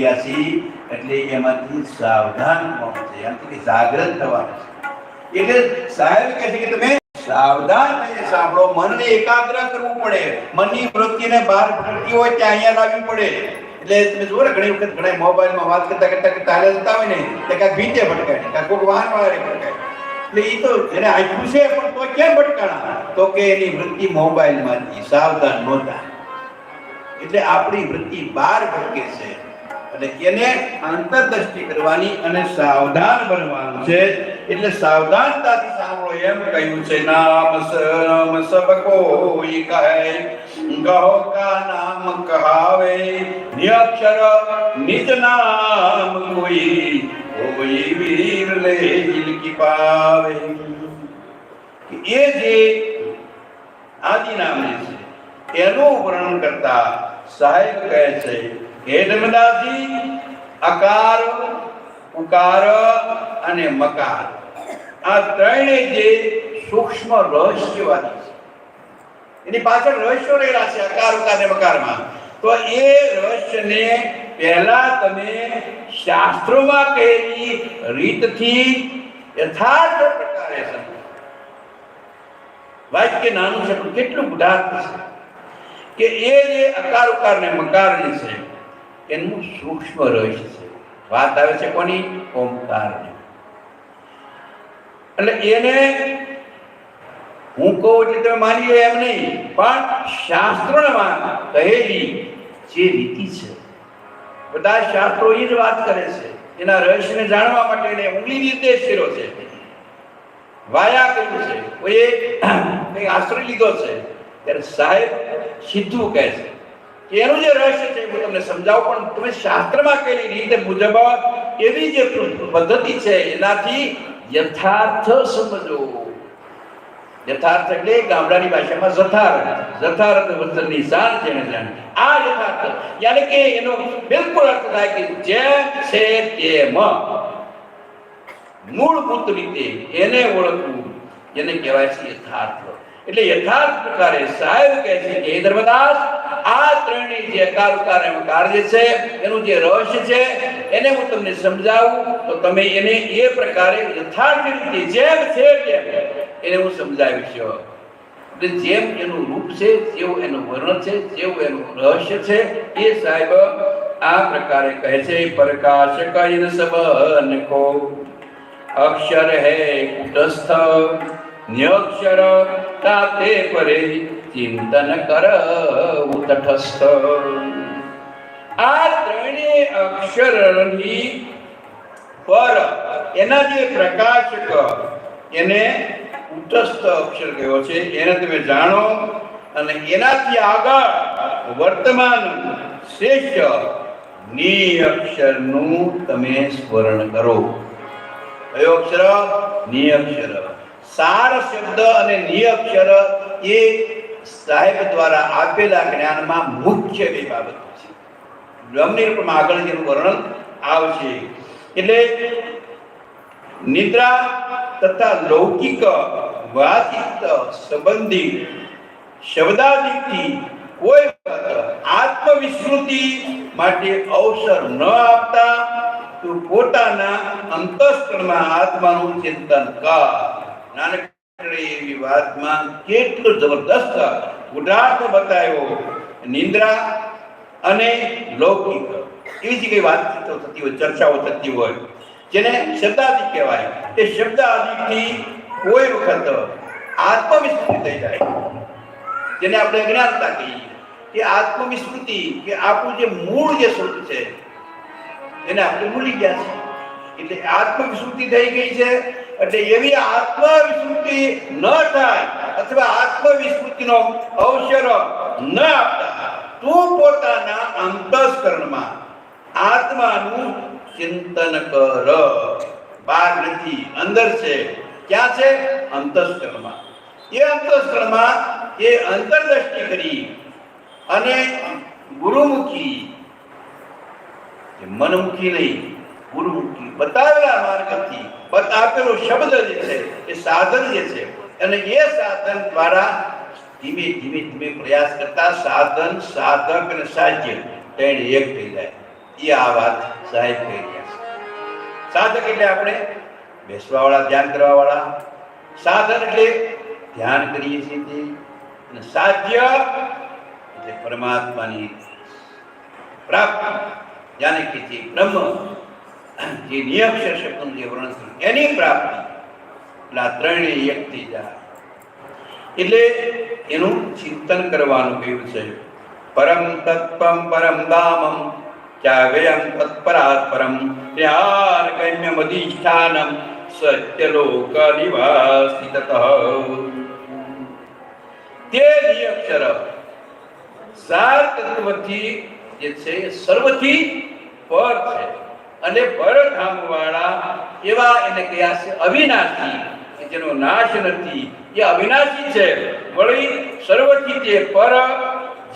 રહ્યા છીએ, એટલે એમાંથી સાવધાન થવાનું છે. એનાથી જાગૃત થવાનું છે. એટલે સાહેબ કહે છે કે તમે સાવધાન થઈને સાંભળો. મનને એકાગ્ર કરવું પડે. મનની વૃત્તિને બહાર ફરતી હોય ત્યાં અહીંયા લાવવી પડે. એટલે તમે જુઓ ને, ઘણી વખત ઘણા મોબાઈલમાં વાત કરતા કરતા કરતા હાલે જતા હોય ને તો કાંઈક ભીતે ભટકાય કાંઈક કોઈક વાહન વાળાને ભટકાય. એટલે એ તો એને આપ્યું છે પણ તો કેમ ભટકાણા? તો કે એની વૃત્તિ મોબાઈલમાંથી સાવધાન નહોતા. એટલે આપણી વૃત્તિ બહાર ભટકે છે. અને એને આંતરદ્રષ્ટિ કરવાની અને સાવધાન બનવાનું છે. એટલે સાવધાનતાથી સાંભળો એમ કહ્યું છે, નામ સમ સબ કોઈ કહે, ગહો કા નામ કહાવે નિયક્ષર નિજ નામ કોઈ કોઈ વીર લે કી પાવે. એ જે આદિ નામ છે, એનું વર્ણન કરતા સાહેબ કહે છે હે અકાર ઉકાર અને મકાર. આ ત્રણેય જે સૂક્ષ્મ રહસ્યવાદી છે, એની પાછળ રહસ્યો રહેલા છે અકાર ઉકાર અને મકારમાં. તો એ રહસ્યને પહેલા તમે શાસ્ત્રોમાં કહેલી રીતથી યથાર્થ પ્રકારે સમજો. વાક્ય નાનું છે કેટલું ઉદાહરણ છે કે એ જે અકાર ઉકાર ને મકાર જે છે એનું સૂક્ષ્મ રહસ્ય છે. વાત આવે છે કોની? ઓમકારની. એટલે એને હું કહું એટલે તમે માની એમ નહીં, પણ શાસ્ત્રોમાં કહેલી જે રીતિ છે. બધા શાસ્ત્રો એ જ વાત કરે છે. એના રહસ્યને જાણવા માટે એને ઊંગલી નિર્દેશ કર્યો છે. વાયા કર્યું છે. કોઈએ આશ્રય લીધો છે. ત્યારે સાહેબ સીધું કહે છે. એનું જે રહસ્ય છે હું તમને સમજાવું, પણ તમે શાસ્ત્રમાં કહેલી રીતે મુજબ એવી જે પદ્ધતિ છે, એનાથી યથાર્થ સમજો. યથાર્થ એટલે ગામડાની ભાષામાં જથાર્થ જથાર્થ વચનની શાન છે એને જાણે. આ યથાર્થ. યાની કે એનો બિલકુલ અર્થ થાય કે જેમ છે તેમ. મૂળભૂત રીતે એને ઓળખવું, એને કહેવાય છે યથાર્થ. એટલે યથાર્થ પ્રકારે સાહેબ કહે છે કે હે ધર્મદાસ આ ત્રણેય જે અકાર ઉકાર એમ કાર્ય છે, એનું જે રહસ્ય છે, એને હું તમને સમજાવું, તો તમે એને એ પ્રકારે યથાર્થ રીતે જેમ છે તેમ એને હું સમજાવીશ. એટલે જેમ એનું રૂપ છે, જેવું એનું વર્ણ છે, જેવું એનું રહસ્ય છે, એ સાહેબ આ પ્રકારે કહે છે પ્રકાશ કૈન સબન કો, અક્ષર હે કુટસ્થ, ન્યક્ષર તાતે પરે ચિંતન કર ઉતઠસ્થ આ ત્રણેય અક્ષરની પર એના જે પ્રકાશક એને ઉતસ્થ અક્ષર કહેવો છે, એને તમે જાણો અને એનાથી આગળ વર્તમાન શ્રેષ્ઠની અક્ષરનું તમે સ્મરણ કરો. કયો અક્ષર? નિયક્ષર. સાર શબ્દ અને નિયક્ષર એ સાહેબ દ્વારા આપેલા જ્ઞાનમાં મુખ્ય બે બાબતો છે. બ્રહ્મનિર્પણમાં આગળ જેનું વર્ણન આવશે. એટલે નિદ્રા તથા લૌકિક વાચિત સંબંધી શબ્દાદિથી કોઈ આત્મવિસ્મૃતિ માટે અવસર ન આપતા તું પોતાના અંતસ્કરણમાં આત્માનું ચિંતન કર. નાનકડી એવી વાતમાં કેટલો જબરદસ્ત ઉદાર્થ બતાવ્યો. નિંદ્રા અને લૌકિક એવી જે કઈ વાતચીતો થતી હોય, ચર્ચાઓ થતી હોય, જેને શબ્દાદિ કહેવાય. એ શબ્દાદિથી કોઈ વખત આત્મવિસ્મૃતિ થઈ જાય. જેને આપણે અજ્ઞાનતા કહીએ. કે આત્મવિસ્મૃતિ, કે આપણું જે મૂળ જે સ્વરૂપ છે, એને આપણે ભૂલી ગયા છે એટલે આત્મવિસ્મૃતિ થઈ ગઈ છે એટલે એવી આત્મવિસ્મૃતિ ન થાય અથવા આત્મવિસ્મૃતિનો અવસર ન આપતા. તું પોતાના અંતસ્કરણમાં આત્માનું ચિંતન કર. બહાર નથી, અંદર છે. ક્યાં છે? અંતસ્કરણમાં. એ અંતસ્કરણમાં એ અંતરદ્રષ્ટિ કરી અને ગુરુમુખી મનમુખી નહીં, ગુરુમુખી બતાવેલા માર્ગથી આપેલો શબ્દ જે છે, એ સાધન જે છે, અને એ સાધન દ્વારા ધીમે ધીમે ધીમે પ્રયાસ કરતા સાધન, સાધક અને સાધ્ય તેને એક થઈ જાય. એ આ વાત સાહેબ કહી રહ્યા છે. સાધક એટલે આપણે બેસવા વાળા ધ્યાન કરવા વાળા સાધન એટલે ધ્યાન કરીએ છીએ તે. અને સાધ્ય એટલે પરમાત્માની પ્રાપ્તિ. જાણે કે બ્રહ્મ જે નિયક્ષર શબ્દનું જે વર્ણન એની પ્રાપ્તિ એટલે આ ત્રણેય એક જાય એટલે એનું ચિંતન કરવાનું કહ્યું છે. પરમ તત્વમ પરમ દામમ ચાવ્યમ તત્પરાત પરમ ત્યાર ગમ્યમ અધિષ્ઠાનમ સત્યલોક નિવાસી તતઃ તે નિયક્ષર સાર તત્વથી જે છે સર્વથી પર છે. અને પરધામ વાળા એવા એને કયા છે? અવિનાશી, કે જેનો નાશ નથી. એ અવિનાશી છે. વળી સર્વથી તે પર,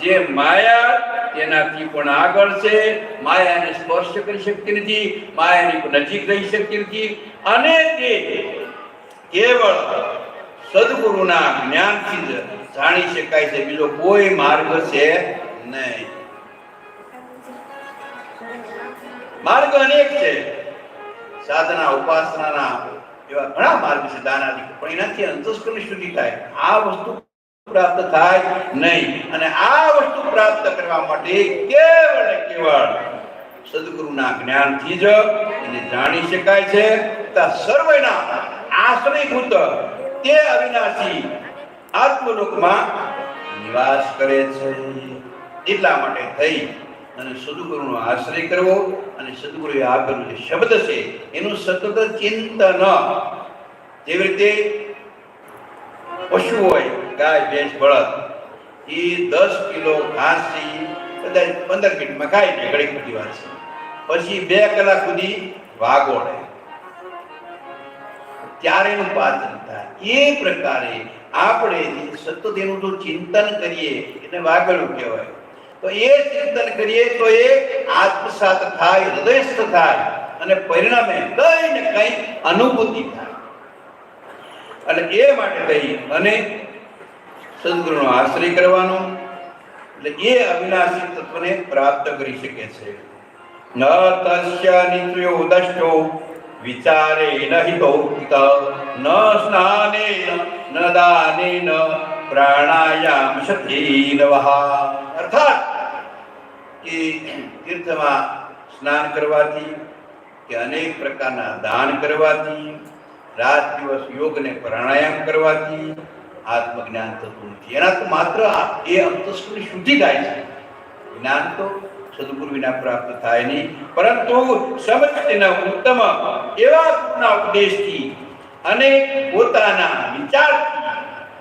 જે માયા, તેનાથી પણ આગળ છે. માયાને સ્પર્શ કરી શકતી નથી. માયાની નજીક રહી શકતી નથી. અને તે કેવળ સદગુરુના જ્ઞાનથી જ જાણી શકાય છે. બીજો કોઈ માર્ગ છે નહીં. માર્ગ અનેક છે. સાધના, ઉપાસનાના એવા ઘણા માર્ગ છે દાનાદિક. પણ એનાથી અંતસ્કરની શુદ્ધિ થાય? આ વસ્તુ પ્રાપ્ત થાય નહીં. અને આ વસ્તુ પ્રાપ્ત કરવા માટે કેવળ કેવળ સદગુરુના જ્ઞાનથી જ એને જાણી શકાય છે. તા સર્વના આશ્રયભૂત તે અવિનાશી આત્મલોકમાં નિવાસ કરે છે. એટલા માટે થઈ અને સદગુરુનો આશ્રય કરવો અને સદગુરુએ આપેલો જે શબ્દ છે, એનું સતત ચિંતન. જેવી રીતે પશુ હોય, ગાય, ભેંસ, બળદ, એ દસ કિલો ઘાસ કદાચ પંદર મિનિટમાં ખાય છે ઘડી ખોટી વાત છે. પછી બે કલાક સુધી વાગોળે. ત્યારે એનું પાચન થાય. એ પ્રકારે આપણે સતત એનું જો ચિંતન કરીએ, એને વાગડું કહેવાય. તો એ ચિંતન કરીએ તો એ આત્મસાત થાય, હૃદયસ્થ થાય અને પરિણામે કઈ ને કઈ અનુભૂતિ થાય. એટલે એ માટે કહી અને સદગુરુનો આશ્રય કરવાનો, એટલે એ અવિનાશી તત્વને પ્રાપ્ત કરી શકે છે. ન તસ્ય નિત્યો દષ્ટો વિચારે ન સ્નાને ન દાને ન પ્રાણાયામ સતી નવહા અર્થાત કે તીર્થમાં સ્નાન કરવાથી કે અનેક પ્રકારના દાન કરવાથી, રાત દિવસ યોગ ને પ્રાણાયામ કરવાથી આત્મજ્ઞાન થતું નથી. એના તો માત્ર એ અંતસ્કૃતિ શુદ્ધિ થાય છે. જ્ઞાન તો સદગુરુ વિના પ્રાપ્ત થાય નહીં. પરંતુ સમજતીના ઉત્તમ એવા ઉપદેશથી અને પોતાના વિચારથી,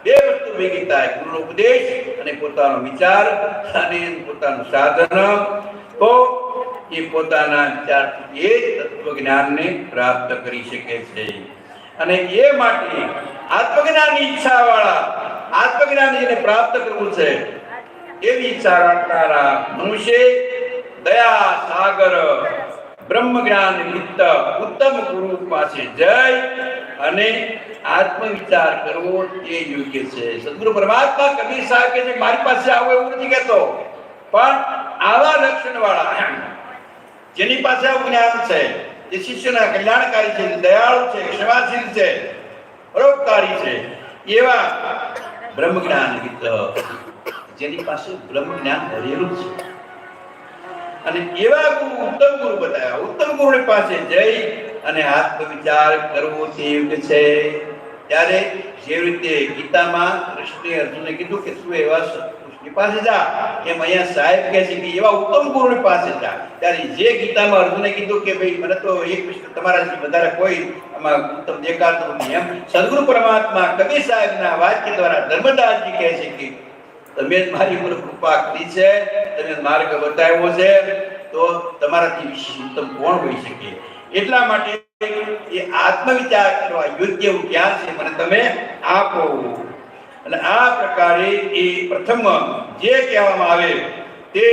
બે ભેગી થાય ગુરુનો ઉપદેશ અને પોતાનો વિચાર અને પોતાનું સાધન. તો એ પોતાના વિચારથી એ તત્વજ્ઞાનને પ્રાપ્ત કરી શકે છે. અને એ માટે આત્મજ્ઞાનની ઈચ્છા વાળા આત્મજ્ઞાન જેને પ્રાપ્ત કરવું છે. એવી ઈચ્છા રાખનારા મનુષ્ય દયા, સાગર બ્રહ્મ જ્ઞાન નિમિત્ત ઉત્તમ ગુરુ પાસે જઈ અને આત્મવિચાર કરવો એ યોગ્ય છે. સદગુરુ પરમાત્મા કબીર સાહેબ કે મારી પાસે આવો એવું નથી કહેતો. પણ આવા લક્ષણ વાળા જેની પાસે આવું જ્ઞાન છે, જે શિષ્યના કલ્યાણકારી છે દયાળુ છે ક્ષમાશીલ છે, પરોપકારી છે, એવા બ્રહ્મ જ્ઞાન વિદ જેની પાસે બ્રહ્મ જ્ઞાન ભરેલું છે. અને એવા ગુરુ, ઉત્તમ ગુરુ બતાવ્યા. ઉત્તમ ગુરુની પાસે જઈ અને આત્મવિચાર કરવો તે યોગ્ય છે. ત્યારે જે રીતે ગીતામાં કૃષ્ણે અર્જુને કીધું કે તું એવા સત્પુરુષની પાસે જા. એમ અહીંયા સાહેબ કહે છે કે એવા ઉત્તમ ગુરુની પાસે જા. ત્યારે જે ગીતામાં અર્જુને કીધું કે ભાઈ, મને તો એક કૃષ્ણ, તમારા વધારે કોઈ આમાં ઉત્તમ દેખાતું નથી. એમ સદગુરુ પરમાત્મા કબીર સાહેબના વાક્ય દ્વારા ધર્મદાસજી કહે છે કે તમે જ મારી ઉપર કૃપા કરી છે, તમે માર્ગ બતાવ્યો છે, તો તમારાથી વિશેષ ઉત્તમ કોણ હોઈ શકે? એટલા માટે એ આત્મવિચાર કરવા યોગ્ય એવું ક્યાં છે, મને તમે આપો. અને આ પ્રકારે એ પ્રથમ જે કહેવામાં આવે તે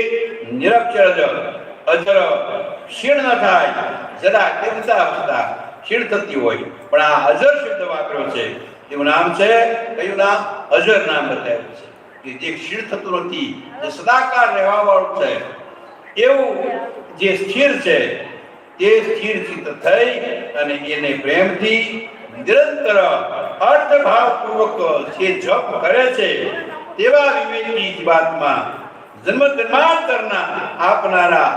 નિરક્ષર અજર, ક્ષીણ ન થાય, જરા કેવતા અવસ્થા ક્ષીણ થતી હોય. પણ આ અજર શબ્દ વાપર્યો છે, તેનું નામ છે, કયું નામ? અજર નામ બતાવ્યું છે. કે જે ક્ષીણ થતું નથી જે સદાકાળ રહેવા વાળું છે. એવું જે સ્થિર છે તે સ્થિર ચિત્ત થઈ અને એને પ્રેમથી નિરંતર અર્થભાવપૂર્વક જે જપ કરે છે, તેવા વિવેકી જીવાત્મા જન્મ જન્માંતરના આપનારા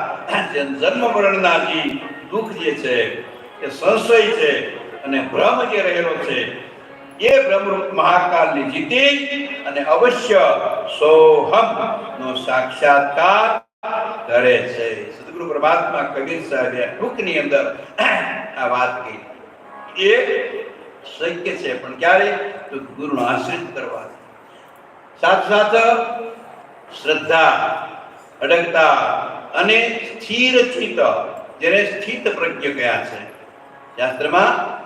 જન્મ મરણના જે દુઃખ જે છે, એ સંશય છે અને ભ્રમ જે રહેલો છે એ બ્રહ્મરૂપ મહાકાલને જીતી અને અવશ્ય સોહમ નો સાક્ષાત્કાર કરે છે. સદગુરુ પરમાત્મા કબીર સાહેબે ટૂંકની અંદર આ વાત કહી. એ શક્ય છે, પણ ક્યારે? તો ગુરુનો આશ્રિત કરવા. સાથ સાથ શ્રદ્ધા, અડગતા અને સ્થિર ચિત્ત, જેને સ્થિત પ્રજ્ઞ કયા છે. શાસ્ત્રમાં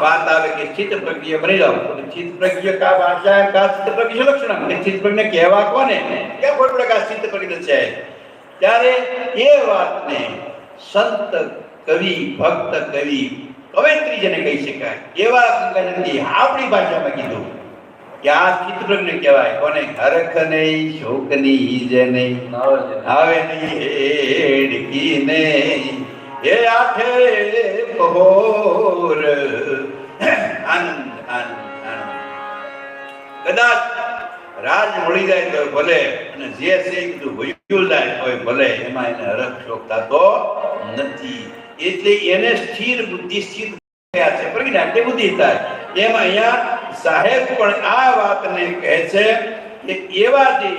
વાત આવે કે ચિત્ત પ્રજ્ઞ બની જાવ તો સ્થિત પ્રજ્ઞ કા ભાષા કા ચિત્ત પ્રજ્ઞ લક્ષણ અને ચિત્ત પ્રજ્ઞ કહેવા કોને? કે કોઈ પ્રકાર ચિત્ત પ્રજ્ઞ છે. ત્યારે એ વાતને સંત કવિ ભક્ત કવિ કવિત્રી જેને કહી શકાય એવા ગંગાનંદી આપણી ભાષામાં કીધું કે આ પ્રજ્ઞ કહેવાય. કોને? હરખ નહીં શોક નહીં જે નહીં. આવે નહીં હેડકી નહીં. એ આઠે પહોર આનંદ આનંદ આનંદ. કદાચ રાજ મળી જાય તો ભલે, અને જે છે બધું વયું જાય તો ભલે, એમાં એને હરખ શોક થતો નથી. એટલે એને સ્થિર બુદ્ધિ, સ્થિર થયા છે. પ્રજ્ઞા તે બુદ્ધિ થાય. એમ અહીંયા સાહેબ પણ આ વાતને કહે છે કે એવા જે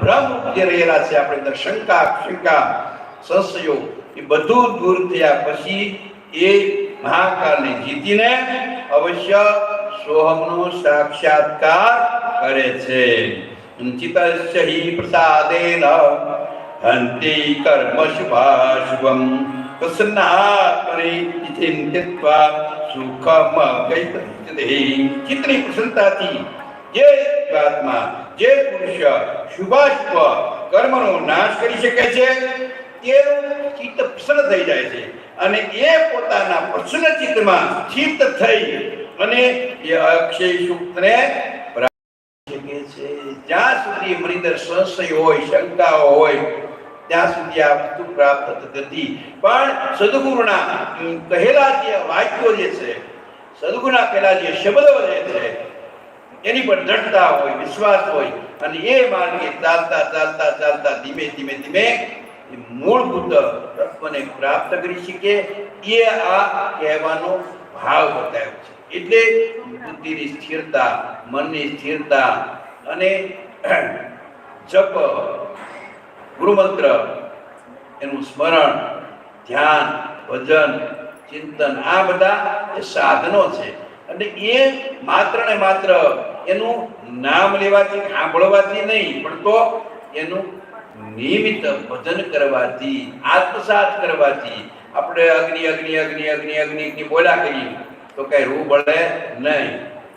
ભ્રમ જે રહેલા છે, આપણે શંકા શંકા, સંશયો, એ બધું દૂર થયા પછી એ મહાકાલને જીતીને અવશ્ય સોહમનો સાક્ષાત્કાર કરે છે. ચિતસ્ય હિ પ્રસાદેન હંતિ કર્મ શુભાશુભમ. પ્રસન્નાત્મને ચિંતિત્વા સુખમ ગૈતરી ચિત્તની જે આત્મા, જે પુરુષ શુભાશુભ કર્મનો નાશ કરી શકે છે તેનું ચિત્ત પ્રસન્ન થઈ જાય છે. અને એ પોતાના પ્રસન્ન ચિત્તમાં સ્થિત થઈ અને એ અક્ષય છે. જ્યાં સુધી એમની સંશય હોય, શંકાઓ હોય, ત્યાં સુધી આ વસ્તુ પ્રાપ્ત થતી. નથી પણ સદગુરુના કહેલા જે વાક્યો જે છે, સદગુરુના કહેલા જે શબ્દો જે છે, એની પર દ્રઢતા હોય, વિશ્વાસ હોય, અને એ માર્ગે ચાલતા ચાલતા ચાલતા ધીમે ધીમે ધીમે મૂળભૂત તત્વને પ્રાપ્ત કરી શકે, એ આ કહેવાનો ભાવ બતાવ્યો છે. એટલે બુદ્ધિની સ્થિરતા, મનની સ્થિરતા અને જપ, ગુરુમંત્ર, એનું સ્મરણ, ધ્યાન, ભજન, ચિંતન, આ બધા સાધનો છે. અને એ માત્ર ને માત્ર એનું નામ લેવાથી, સાંભળવાથી નહીં, પણ તો એનું નિયમિત ભજન કરવાથી, આત્મસાત કરવાથી આપણે અગ્નિ અગ્નિ અગ્નિ અગ્નિ અગ્નિ અગ્નિ બોલા કરીએ, તો કઈ રૂ બળે નહીં,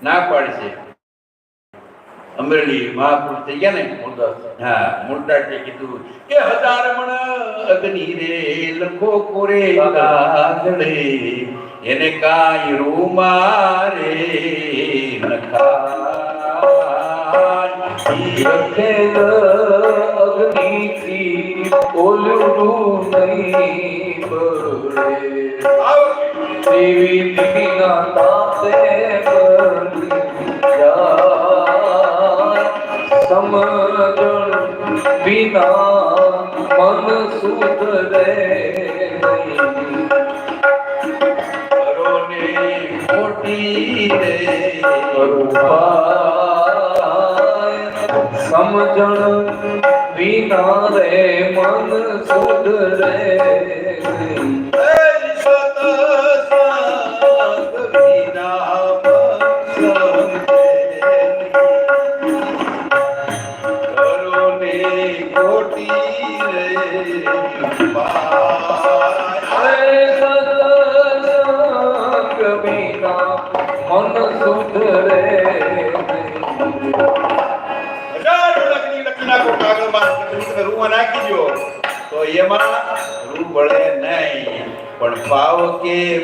ના પાડશે. અમરેલી મહાપુરુષ થઈ ગયા ને હા મૂળદાસે કીધું, કે હજાર મણ અગ્નિ રે, લખો કોરે કાગળે, એને કાઈ રૂમારે નખાય. અગ્નિથી ઓલવું નહીં બળે દેવી દીના તાપે સમજણ વિના મન સુધરે નહીં. રે સમજણ વિના રે મન સુધરે નહીં.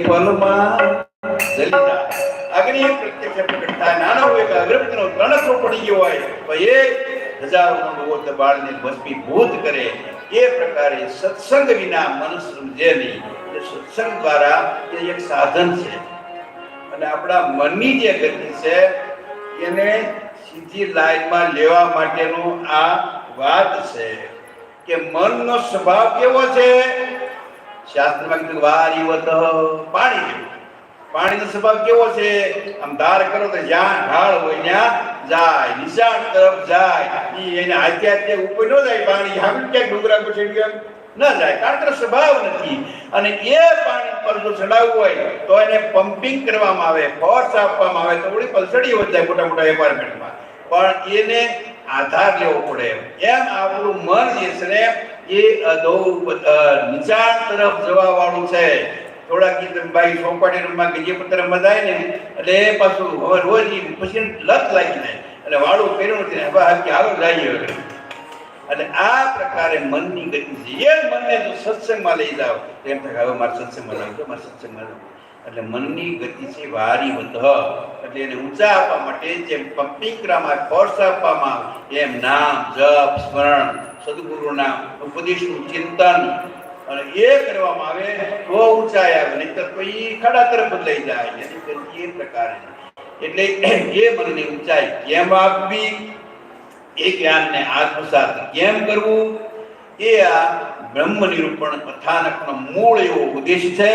કે પલમાં જલી અગ્નિ એ નો પ્રકારે સત્સંગ વિના મન સમજે નહીં. એ સત્સંગ દ્વારા એ એક સાધન છે. અને આપણા મનની જે ગતિ છે, એને સીધી લાઈનમાં લેવા માટેનું આ વાત છે કે મનનો સ્વભાવ કેવો છે? શાસ્ત્રમાં કીધું વારીવત પાણી. જેવું પાણીનો સ્વભાવ કેવો છે? આમ ધાર કરો તો જ્યાં ઢાળ હોય ત્યાં જાય, નિશાળ તરફ જાય. એને આજે આજે ઉપર ન જાય પાણી. આમ ક્યાંક ડુંગરા પર ચડી ગયા ન જાય. કારણ કે સ્વભાવ નથી. અને એ પાણી પર જો ચડાવવું હોય તો એને પમ્પિંગ કરવામાં આવે ફોર્સ આપવામાં આવે. તો ઓળી પલસડી હોય જાય મોટા મોટા એપાર્ટમેન્ટમાં પણ એને આધાર લેવો પડે એમ. આપણું મન જે છે એ અધો નીચા તરફ જવા વાળું છે થોડા ગીત ભાઈ સોપાટી રમવા કે જે પત્ર રમવા જાય ને, એટલે એ પાછું હવે રોજ પછી લત લાગી જાય. એટલે વાળું પહેર્યું નથી હવે આગળ જઈએ હવે. એટલે આ પ્રકારે મનની ગતિ છે એ મનને જો સત્સંગમાં લઈ તો એમ થાય હવે મારે સત્સંગમાં લાવજો, મારે સત્સંગમાં લાવજો. એટલે મનની ગતિ છે વારી વધ એટલે એને ઊંચા આપવા માટે જેમ પંપિંગ કરવામાં ફોર્સ આપવામાં એમ નામ, જપ, સ્મરણ, સદગુરુના ઉપદેશનું ચિંતન અને એ કરવામાં આવે, તો ઊંચાઈ આવે નહીં તો એ ખડા તરફ બદલાઈ જાય એની ગતિ એ પ્રકારે. એટલે એ મનની ઊંચાઈ કેમ આપવી? એ જ્ઞાનને આત્મસાત કેમ કરવું? એ આ બ્રહ્મ નિરૂપણ કથાનકનો મૂળ એવો ઉદ્દેશ છે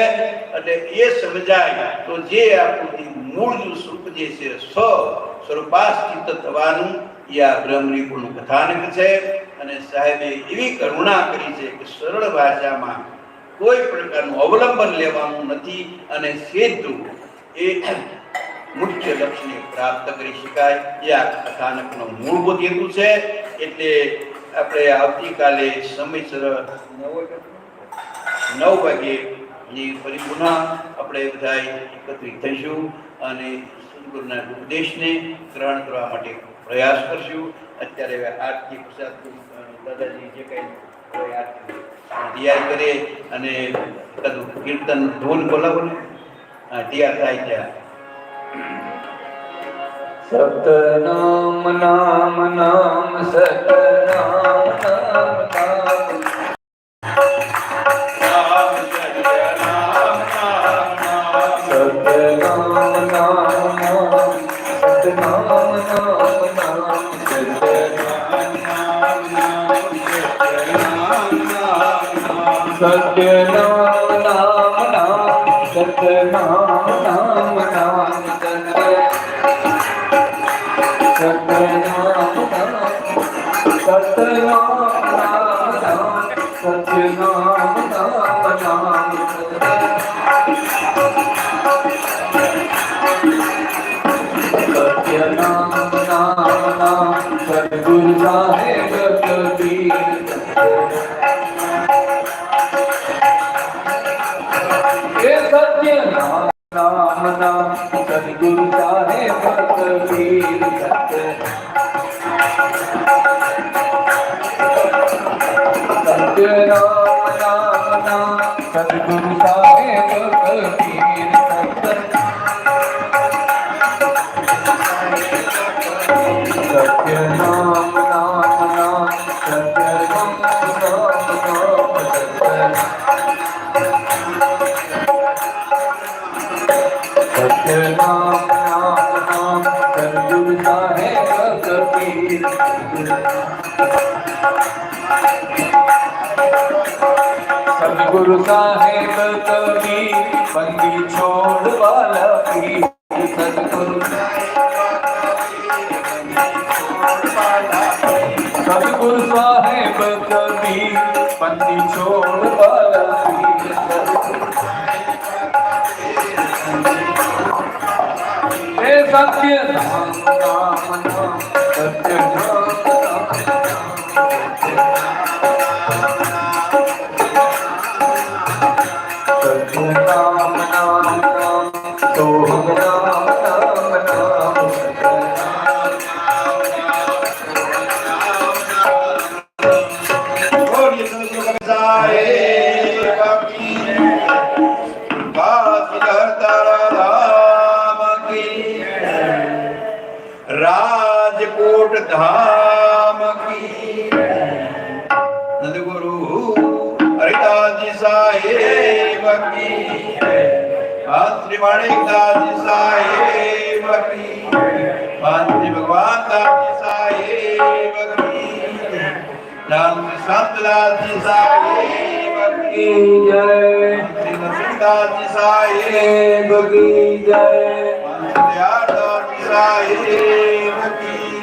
એટલે એ સમજાય તો જે આપણું મૂળ સ્વરૂપ જે છે સ્વ સ્વરૂપાસ્થિત થવાનું એ આ બ્રહ્મ નિરૂપણનું કથાનક છે. અને સાહેબે એવી કરુણા કરી છે કે સરળ ભાષામાં કોઈ પ્રકારનું અવલંબન લેવાનું નથી અને સીધું એ મુખ્ય લક્ષ્યને પ્રાપ્ત કરી શકાય. એ આ કથાનકનો મૂળભૂત હેતુ છે. એટલે આપણે આવતીકાલે સમયસર નવ વાગે ની ફરી પુનઃ આપણે બધા એકત્રિત થઈશું અને સદગુરુના ઉપદેશને ગ્રહણ કરવા માટે પ્રયાસ કરશું. અત્યારે આરતી પ્રસાદ દાદાજી જે કંઈ તૈયાર કરે અને કીર્તન ધોન બોલાવો ને. તૈયાર થાય ત્યાં. સતનામ નામ નામ સતનામ નામ નામ રામ જય રામ રામ રામ સતનામ નામ નામ સતનામ નામ નામ સતનામ સત્યનામ નામ નામ સતનામ સદગુરુ સાહેબ કબીર એ સત્ય નામ નામ નામ સદગુરુ સાહેબ કબીર સદગુરુ સાહેબ કબીર બંદી છોડ વાલા પીર સદગુરુ સદગુરુ સાહેબ કબીર બંદી છોડ વાલા પીર હે સત્ય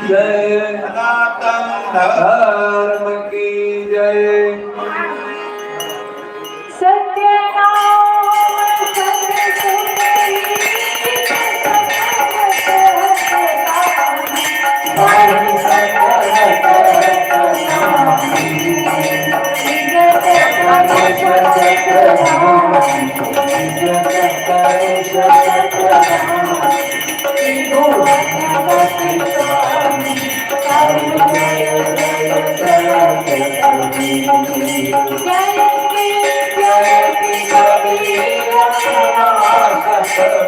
जय सनातन धर्म धर्म की जय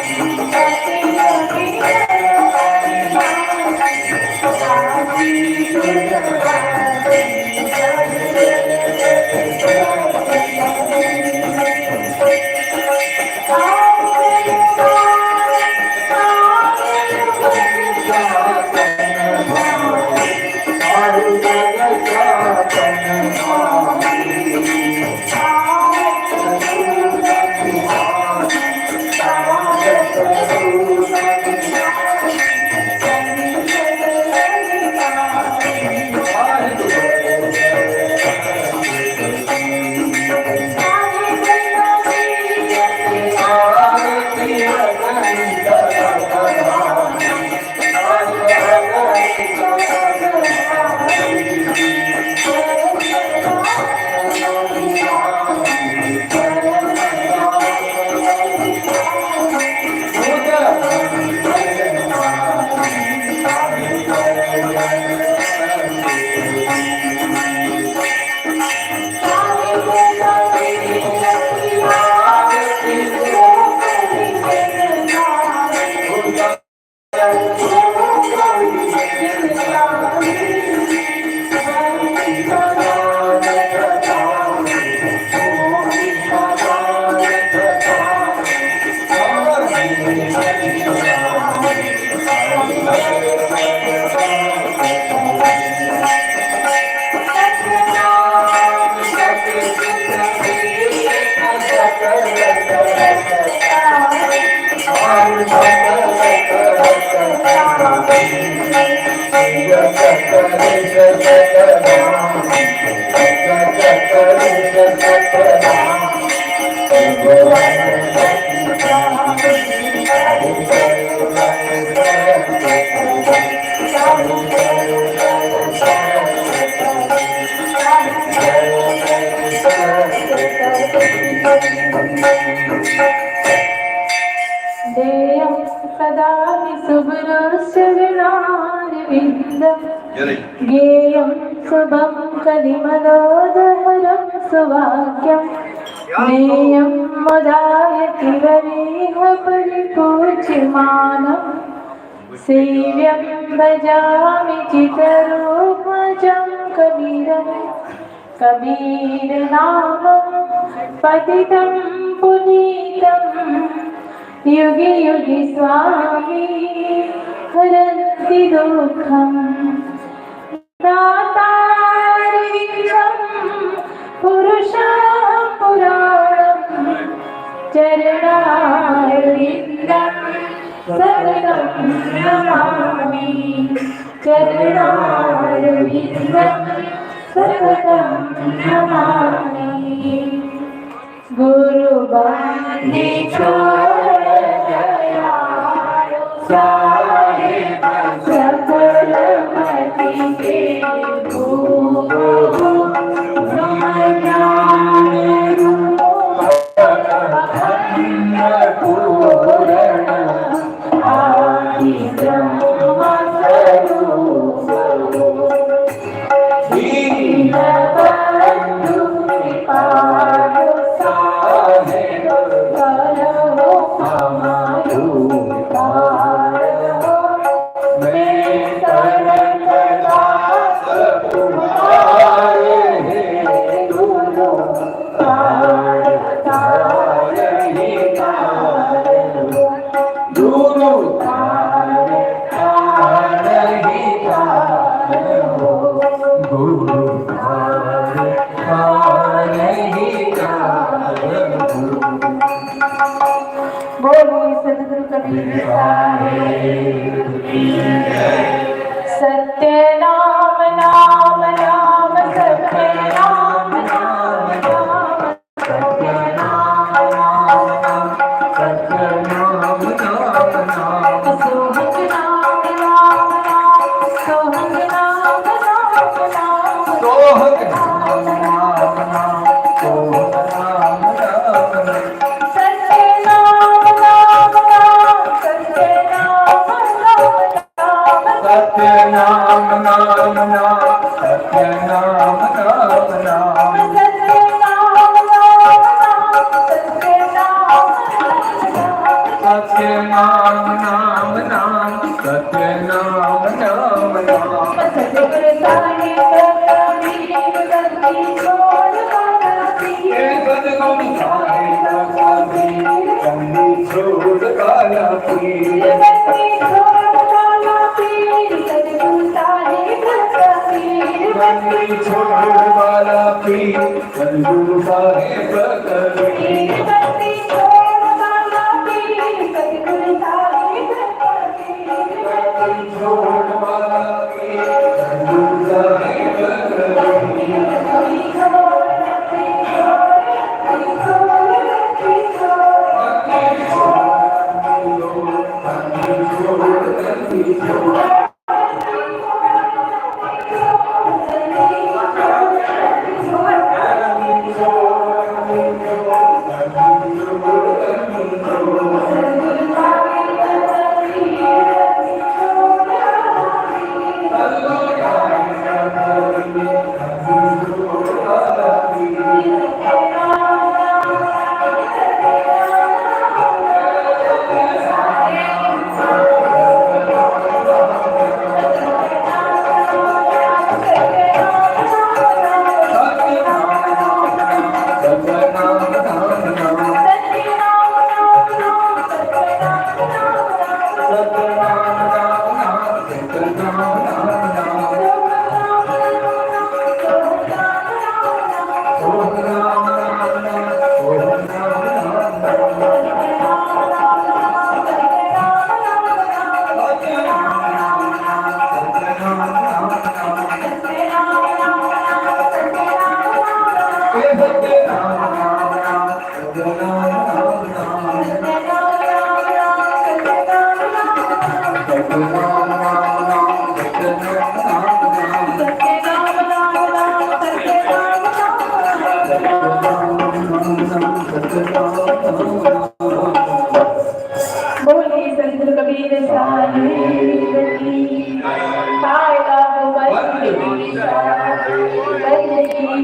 Thank you. सेव्यं भजामि चितरूपजं कबीरं कबीरनामं पतितं पुनीतं युगि युगि स्वामी हरन्ति दुःखं दातारिक्षं पुरुषं पुराणं चरणारिन्दं सर्व കരുണാമി കരുണാമി സകലം നമാമി ഗുരുബാനെ ചോരയാരോ സാഹിബ സകലമതി ഭൂമോ Amén. 아, 한번 Thank.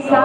pensar